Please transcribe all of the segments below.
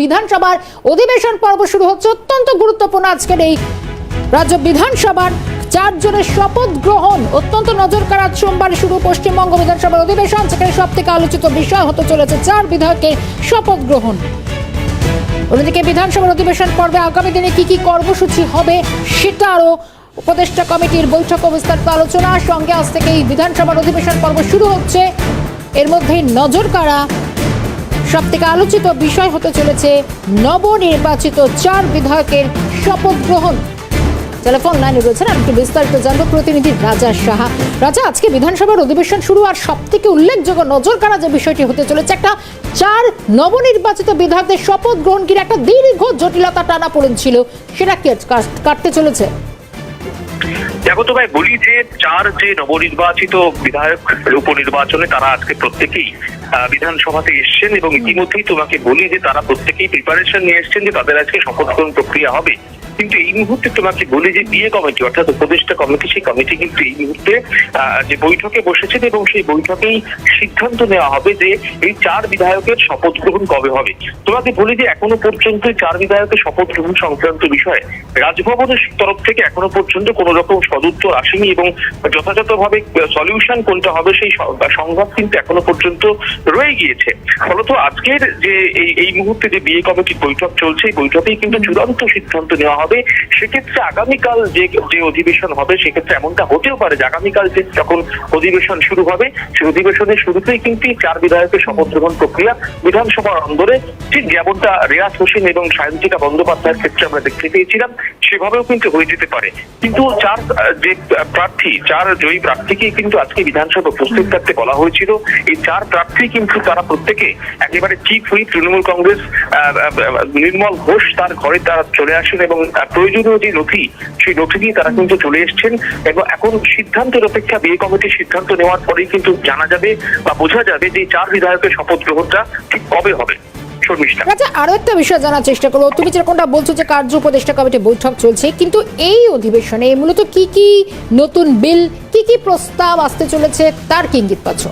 বিধানসভার অধিবেশন পর্ব শুরু হচ্ছে অত্যন্ত গুরুত্বপূর্ণ আজকের এই রাজ্য বিধানসভার চারজনের শপথ গ্রহণ। অত্যন্ত নজর কাড়া সোমবার শুরু পশ্চিমবঙ্গ বিধানসভার অধিবেশন সেখানে সব থেকে আলোচিত বিষয় হতে চলেছে চার বিধায়কের শপথ গ্রহণ। অন্যদিকে বিধানসভার অধিবেশন পর্বে আগামী দিনে কি কি কর্মসূচি হবে সেটা আরও উপদেষ্টা কমিটির বৈঠক বিস্তারিত আলোচনা। সঙ্গে আজ থেকেই বিধানসভার অধিবেশন পর্ব শুরু হচ্ছে। এর মধ্যেই নজর কাড়া সব থেকে আলোচিত বিষয় হতে চলেছে নবনির্বাচিত চার বিধায়কের শপথ গ্রহণ। টেলিফোন লাইনে রয়েছেন আর একটু বিস্তারিত জানব প্রতিনিধি রাজা সাহা। রাজা, আজকে বিধানসভার অধিবেশন শুরু আর সব থেকে উল্লেখযোগ্য নজর কাড়া যে বিষয়টি হতে চলেছে, একটা চার নবনির্বাচিত বিধায়কদের শপথ গ্রহণ ঘিরে একটা দীর্ঘ জটিলতা টানা পড়েন ছিল, সেটা কি কাটতে চলেছে? দেখো তো ভাই, বলি যে চার যে নবনির্বাচিত বিধায়ক উপনির্বাচনে তারা আজকে প্রত্যেকেই বিধানসভাতে এসছেন এবং ইতিমধ্যেই তোমাকে বলি যে তারা প্রত্যেকেই প্রিপারেশন নিয়ে এসছেন যে তাদের আজকে শপথ গ্রহণ প্রক্রিয়া হবে। কিন্তু এই মুহূর্তে তোমাকে বলি যে বিয়ে কমিটি অর্থাৎ উপদেষ্টা কমিটি সেই কমিটি কিন্তু এই মুহূর্তে যে বৈঠকে বসেছেন এবং সেই বৈঠকেই সিদ্ধান্ত নেওয়া হবে যে এই চার বিধায়কের শপথ গ্রহণ কবে হবে। তোমাকে বলি যে এখনও পর্যন্ত চার বিধায়কের শপথ গ্রহণ সংক্রান্ত বিষয়ে রাজভবনের তরফ থেকে এখনও পর্যন্ত কোনো রকম সদুত্তর আসেনি এবং যথাযথভাবে সলিউশন কোনটা হবে সেই সংঘাত কিন্তু এখনও পর্যন্ত রয়ে গিয়েছে। ফলত আজকের যে এই এই মুহূর্তে যে বিয়ে কমিটির বৈঠক চলছে এই বৈঠকেই কিন্তু চূড়ান্ত সিদ্ধান্ত নেওয়া হবে। সেক্ষেত্রে আগামীকাল যে যে অধিবেশন হবে, সেক্ষেত্রে এমনটা হতেও পারে যে আগামীকাল যে যখন অধিবেশন শুরু হবে সেই অধিবেশনের শুরুতেই কিন্তু চার বিধায়কের শপথ গ্রহণ প্রক্রিয়া বিধানসভার অন্দরে, ঠিক যেমনটা রেয়াজ হোসেন এবং সায়ন্তিকা বন্দ্যোপাধ্যায়ের ক্ষেত্রে আমরা দেখতে পেয়েছিলাম, সেভাবেও কিন্তু হয়ে যেতে পারে। কিন্তু চার যে প্রার্থী, চার জয়ী প্রার্থীকে কিন্তু আজকে বিধানসভা উপস্থিত থাকতে বলা হয়েছিল। এই চার প্রার্থী কিন্তু তারা প্রত্যেকে একেবারে চিফ হুইপ, তৃণমূল কংগ্রেস নির্মল ঘোষ তার ঘরে তারা চলে আসেন এবং আহ, প্রয়োজনীয় যে নথি সেই নথি দিয়ে তারা কিন্তু চলে এসছেন এবং এখন সিদ্ধান্তের অপেক্ষা বিয়ে কমিটির সিদ্ধান্ত নেওয়ার পরেই কিন্তু জানা যাবে বা বোঝা যাবে যে চার বিধায়কের শপথ গ্রহণটা ঠিক কবে হবে। রাজা আরও একটা বিষয় জানার চেষ্টা করব। তুমি যেরকমটা বলছো যে কার্য উপদেষ্টা কমিটি বৈঠক চলছে কিন্তু এই অধিবেশনে মূলত কি কি নতুন বিল কি কি প্রস্তাব আসতে চলেছে তার কি ইঙ্গিত পাচ্ছ?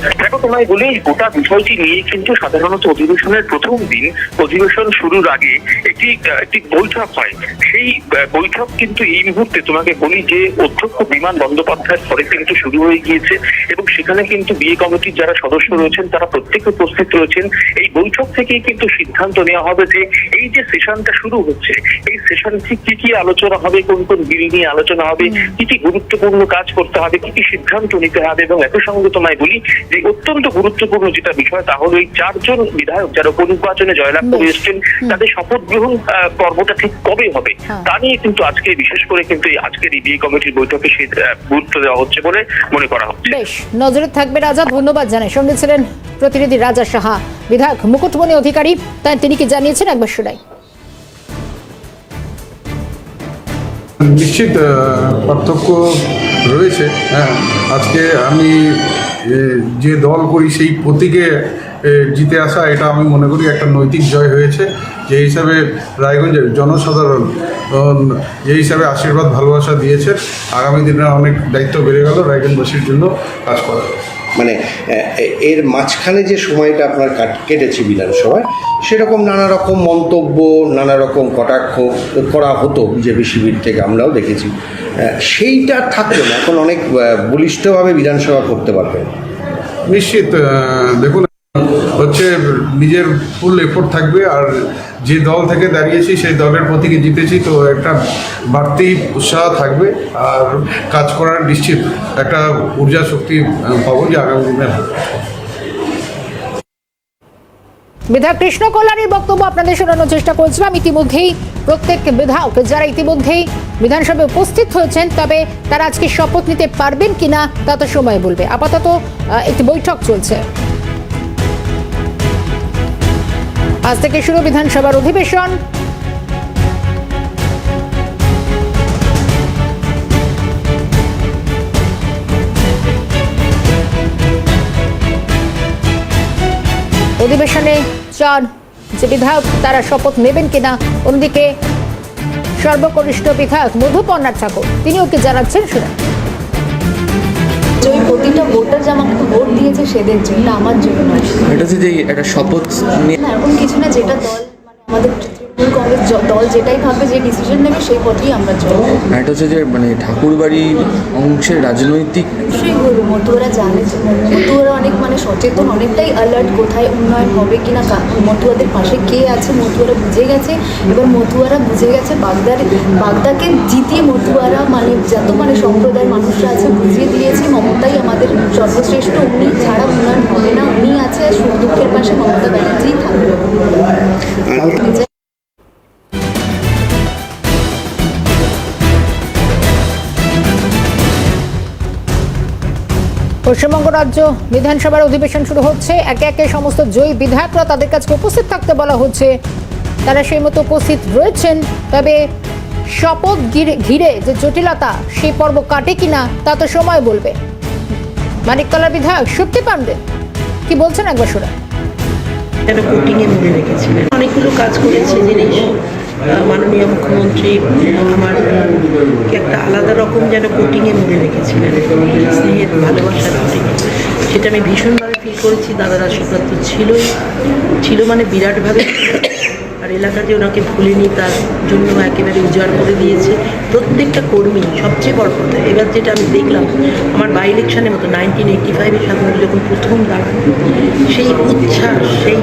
দেখো তোমায় বলি গোটা বিষয়টি নিয়ে কিন্তু সাধারণত অধিবেশনের প্রথম দিন অধিবেশন শুরুর আগে একটি একটি বৈঠক হয়। সেই বৈঠক কিন্তু এই মুহূর্তে তোমাকে বলি যে অধ্যক্ষ বিমান বন্দ্যোপাধ্যায়ের পরে কিন্তু শুরু হয়ে গিয়েছে এবং সেখানে কিন্তু বিয়ে কমিটির যারা সদস্য রয়েছেন তারা প্রত্যেকে উপস্থিত রয়েছেন। এই বৈঠক থেকেই কিন্তু সিদ্ধান্ত নেওয়া হবে যে এই যে সেশনটা শুরু হচ্ছে এই সেশন ঠিক কি কি আলোচনা হবে কোন কোন বিল নিয়ে আলোচনা হবে কি কি গুরুত্বপূর্ণ কাজ করতে হবে কি কি সিদ্ধান্ত নিতে হবে এবং একই সঙ্গে তোমায় বলি যে অত্যন্ত গুরুত্বপূর্ণ যেটা বিষয় তা হলো এই চারজন বিধায়ক যারা উপনির্বাচনে জয়লাভ করে এসছেন তাদের শপথ গ্রহণ পর্বটা ঠিক কবে হবে? হ্যাঁ। তা নিয়ে কিন্তু আজকে বিশেষ করে কিন্তু আজকের এই বিয়ে কমিটির বৈঠকে সে গুরুত্ব দেওয়া হচ্ছে বলে মনে করা হচ্ছে। বেশ নজরে থাকবে রাজা ধন্যবাদ জানাই। সঙ্গে ছিলেন প্রতিনিধি রাজা সাহা বিধায়ক মুকুটমণি অধিকারী। তাই তিনি কি জানিয়েছেন? একবার শোনাই। নিশ্চিত পার্থক্য রয়েছে। হ্যাঁ। আজকে আমি যে দল করি সেই প্রতীকে জিতে আসা এটা আমি মনে করি একটা নৈতিক জয় হয়েছে। যে হিসাবে রায়গঞ্জের জনসাধারণ যে হিসাবে আশীর্বাদ ভালোবাসা দিয়েছে আগামী দিনে অনেক দায়িত্ব বেড়ে গেল রায়গঞ্জবাসীর জন্য কাজ করা মানে এর মাঝখানে যে সময়টা আপনার কাট- কেটেছে বিধানসভায়, সেরকম নানা রকম মন্তব্য নানা রকম কটাক্ষ করা হতো বিজেপি শিবির থেকে, আমরাও দেখেছি। সেইটা থাকতো না। এখন অনেক বলিষ্ঠভাবে বিধানসভা করতে পারবেন। নিশ্চিত দেখুন হচ্ছে নিজের ফুল এফোর্ট থাকবে আর যে দল থেকে দাঁড়িয়েছি সেই দলের প্রতীকে জিতেছি, তো একটা বাড়তি উৎসাহ থাকবে আর কাজ করার নিশ্চিত একটা ঊর্জা শক্তি পাবো যে আগামী দিনে বিধায়ক কৃষ্ণ কল্যাণীর বক্তব্য আপনাদের শোনানোর চেষ্টা করেছিলাম। ইতিমধ্যেই প্রত্যেক বিধায়ক, যারা ইতিমধ্যেই বিধানসভায় উপস্থিত হয়েছেন, তবে তারা আজকে শপথ নিতে পারবেন কিনা তা তো সময় বলবে। আপাতত একটি বৈঠক চলছে। আজ থেকে শুরু বিধানসভার অধিবেশন। অধিবেশনে চার যে বিধায়ক তারা শপথ নেবেন কিনা, অন্যদিকে সর্বকনিষ্ঠ বিধায়ক মধুপর্ণা ঠাকুর, তিনিও কি জানাচ্ছেন শুনে যে ওই প্রতিটা ভোটার যে আমাকে ভোট দিয়েছে সেদের জন্য আমার জন্য নয়। এটা যে একটা শপথ নিয়ে না এরকম কিছু না যেটা দল মানে আমাদের কংগ্রেস দল যেটাই ভাববে যে ডিসিশন নেবে সেই পথেই আমরা চলবো। এটা হচ্ছে যে মানে ঠাকুরবাড়ির অংশের রাজনৈতিক অবশ্যই বলব মতুয়ারা জানে মতুয়ারা অনেক মানে সচেতন অনেকটাই অ্যালার্ট কোথায় উন্নয়ন হবে কিনা মতুয়াদের পাশে কে আছে মতুয়ারা বুঝে গেছে। এবার মতুয়ারা বুঝে গেছে বাগদার বাগদাকে জিতিয়ে মতুয়ারা মানে যত মানে সম্প্রদায়ের মানুষরা আছে বুঝিয়ে দিয়েছে মমতাই আমাদের সর্বশ্রেষ্ঠ। উনি ছাড়া উন্নয়ন হবে না উনি আছে আর সুখ দুঃখের পাশে মমতা ব্যানার্জিই থাকবে। পশ্চিমবঙ্গ রাজ্য বিধানসভার অধিবেশন শুরু হচ্ছে। একে একে সমস্ত জয়ী বিধায়করা তাদের কাছে উপস্থিত থাকতে বলা হচ্ছে। তারা সেই মতো উপস্থিত রয়েছেন। তবে শপথ ঘিরে যে জটিলতা, সেই পর্ব কাটে কিনা তা তো সময় বলবে। মানিকতলার বিধায়ক শক্তি পাণ্ডে কি বলছেন একবার শোনা অনেকগুলো কাজ করেছে, জিনিস। মাননীয় মুখ্যমন্ত্রী আমার একটা আলাদা রকম যেন কোটিংয়ে মনে রেখেছিলেন, স্নেহের ভালোবাসার সেটা আমি ভীষণভাবে ফিল করেছি, দাদার আশীর্বাদ তো ছিলই। ছিল মানে বিরাটভাবে। আর এলাকা যে ওনাকে ভুলেনি, তার জন্য একেবারে উজাড় করে দিয়েছে। প্রত্যেকটা কর্মী, সবচেয়ে বড় কথা, এবার যেটা আমি দেখলাম, আমার বাই ইলেকশনের মতো নাইনটিন এইটি ফাইভের সাথে যখন প্রথম দাঁড়ান, সেই উচ্ছ্বাস, সেই